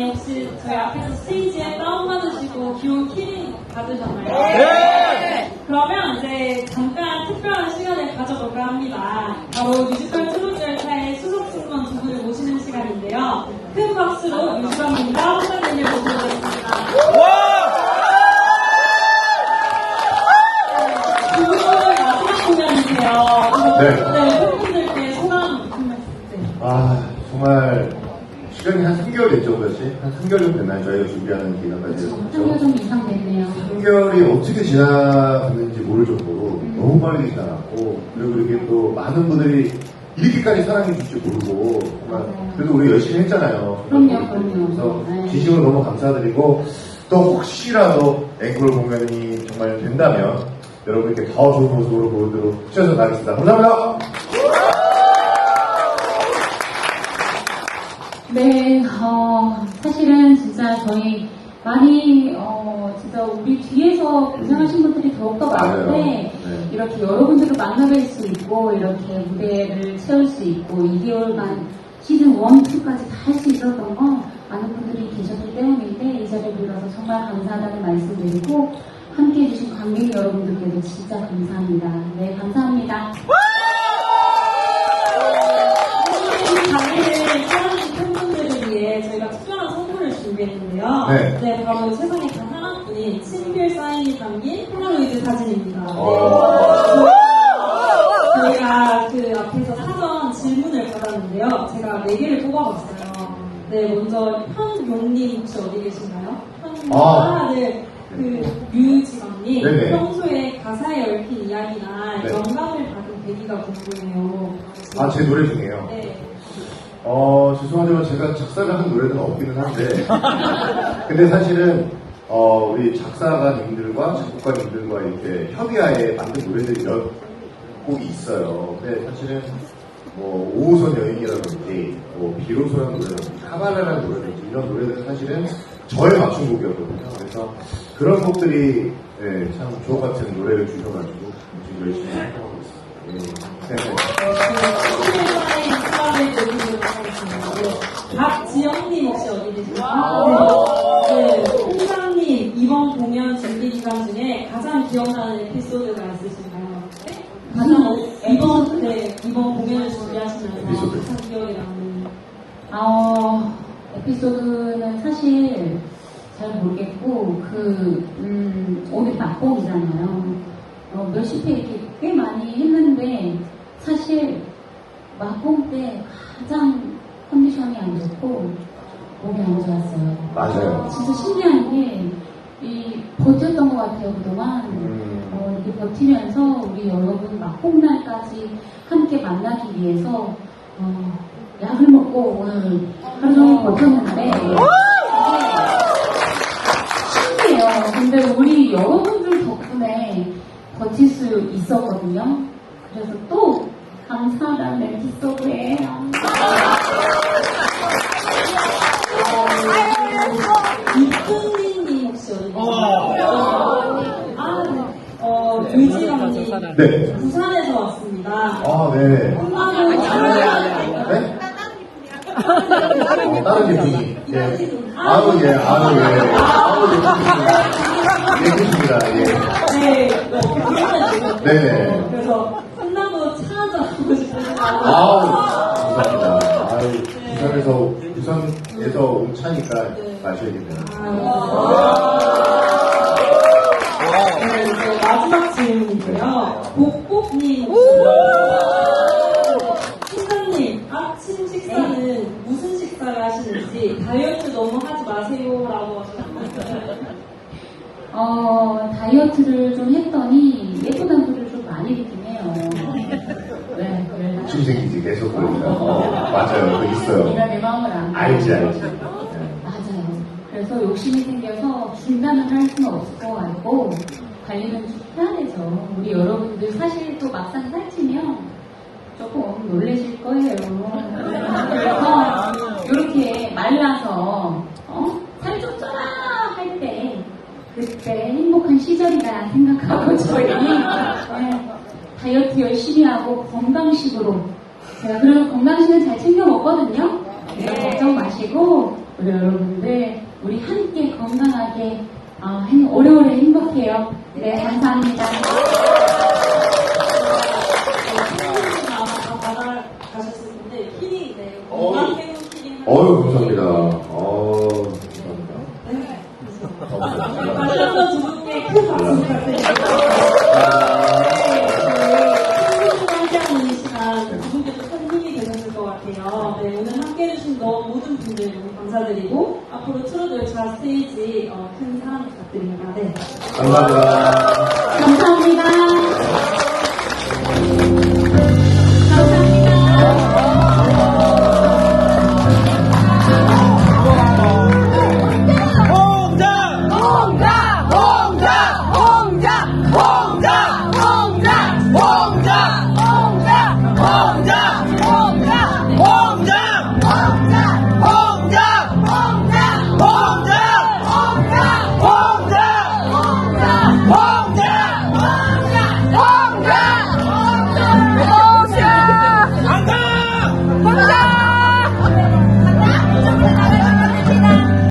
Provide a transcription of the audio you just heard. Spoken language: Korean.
네, 혹시 저희 앞에서 스테이지에 다운받으시고 기호 키링 받으셨나요? 네! 그러면 이제 잠깐 특별한 시간을 가져볼까 합니다. 바로 뮤지컬 트로트 열차의 수석 승무원 두 분을 모시는 시간인데요. 큰 박수로 유주감님과 홍사님을 모셔보겠습니다. 두 분은 마지막 공연이세요. 네. 네, 팬분들께 소감 한 말씀. 네. 아, 정말 시간이 한 3개월 됐죠, 그렇지? 한 3개월 정도 됐나요? 저희가 준비하는 기간까지. 한달 정도 이상 됐네요. 3개월이 어떻게 지나갔는지 모를 정도로 너무 빠르게 지나갔고, 그리고 이렇게 또 많은 분들이 이렇게까지 사랑해 줄지 모르고, 정말, 맞아요. 그래도 우리 열심히 했잖아요. 그럼요, 그럼요. 그래서 네. 진심으로 너무 감사드리고, 또 혹시라도 앵콜 공연이 정말 된다면, 여러분께 더 좋은 모습으로 보여드리도록 최선을 다하겠습니다. 감사합니다! 네, 어, 사실은 진짜 저희 많이, 어, 진짜 우리 뒤에서 고생하신 분들이 더욱더. 많은데, 네. 이렇게 여러분들을 만나뵐 수 있고, 이렇게 무대를 채울 수 있고, 2개월간 시즌 1, 2까지 다 할 수 있었던 건 많은 분들이 계셨기 때문인데, 이 자리를 빌어서 정말 감사하다는 말씀 드리고, 함께 해주신 관객 여러분들께도 진짜 감사합니다. 사인이 담긴 폴라로이드 사진입니다. 네. 오. 저희가 그 앞에서 사전 질문을 받았는데요. 제가 네 개를 뽑아봤어요. 네, 먼저 현용님 혹시 어디 계신가요? 현용 아. 네. 그 유지광님 네네. 평소에 가사에 얽힌 이야기나 네. 영감을 받은 계기가 궁금해요. 아, 제 노래 중에요. 네. 어, 죄송하지만 제가 작사를 한 노래는 없기는 한데. 근데 사실은, 어, 우리 작사가님들과 작곡가님들과 이렇게 협의하에 만든 노래들이 몇 곡이 있어요. 근데 사실은, 뭐, 5호선 여인이라든지, 뭐, 비로소라는 노래라든지, 카발레라는 노래라든지, 이런 노래들은 사실은 저의 맞춤곡이었거든요. 그래서 그런 곡들이, 네, 참 주옥 같은 노래를 주셔가지고, 지금 열심히 활동하고 있습니다. 예. 네. 박지영님 혹시 어디 계세요? 네. 홍상님 이번 공연 준비 기간 중에 가장 기억나는 에피소드가 있으신가요? 가장 이번 네 이번 공연을 준비하시면서 에피소드. 가장 기억에 남는 어, 에피소드는 사실 잘 모르겠고, 그, 음, 오늘 막공이잖아요. 어, 몇십 회 이렇게 꽤 많이 했는데, 사실 막공 때 가장 컨디션이 안 좋고, 몸이 안 좋았어요. 맞아요. 진짜 신기한 게, 이, 버텼던 것 같아요, 그동안. 음. 어, 이렇게 버티면서 우리 여러분 막공날까지 함께 만나기 위해서 어, 약을 먹고 오늘 하루 종일 버텼는데 신기해요. 근데 우리 여러분들 덕분에 버틸 수 있었거든요. 그래서 또 감사하다는 에피소드 네. 부산에서 왔습니다. 아, 네. 엄마는 네? 어, 다른 분이 예. 아우, 예, 아우, 예. 아우, 예, 좋습니다. 예. 예. 네, 어, 부산에 네네. 그래서 끝나고 차 한잔 하고 싶어서 아우, 감사합니다. 아유, 부산에서, 부산에서 온 차니까 마셔야겠네요. 네, 이제 마지막 복복님 팀장님 아침 식사는 무슨 식사를 하시는지 다이어트 너무 하지 마세요라고 하셨는데 어, 다이어트를 좀 했더니 예쁜 얼굴을 좀 많이 듣긴 해요. 네, 그래서 욕심 생기지, 계속 그러니까. 어, 맞아요. 그 있어요. 네가 내 마음을 안 알지, 알지. 네. 맞아요. 그래서 욕심이 생겨서 중단을 할 수는 없을 것 같고 관리는 좀 되죠. 우리 여러분들 사실 또 막상 살찌면 조금 놀라실 거예요. 그래서 이렇게 말라서 어? 살 쪘잖아 할 때 그때 행복한 시절이다 생각하고 저희 네, 다이어트 열심히 하고 건강식으로 제가 그래서 건강식은 잘 챙겨 먹거든요. 네, 걱정 마시고 우리 여러분들 우리 함께 건강하게 아, 행- 오래오래 행복해요. 네, 감사합니다. 네 어. 어유 감사합니다. 어 감사합니다. 네. 감사합니다. 두 분께 큰 박수 부탁드립니다. 감사드리고 앞으로 트로트 열차 스테이지 어, 큰 사랑 부탁드립니다. 네. 감사합니다. 감사합니다.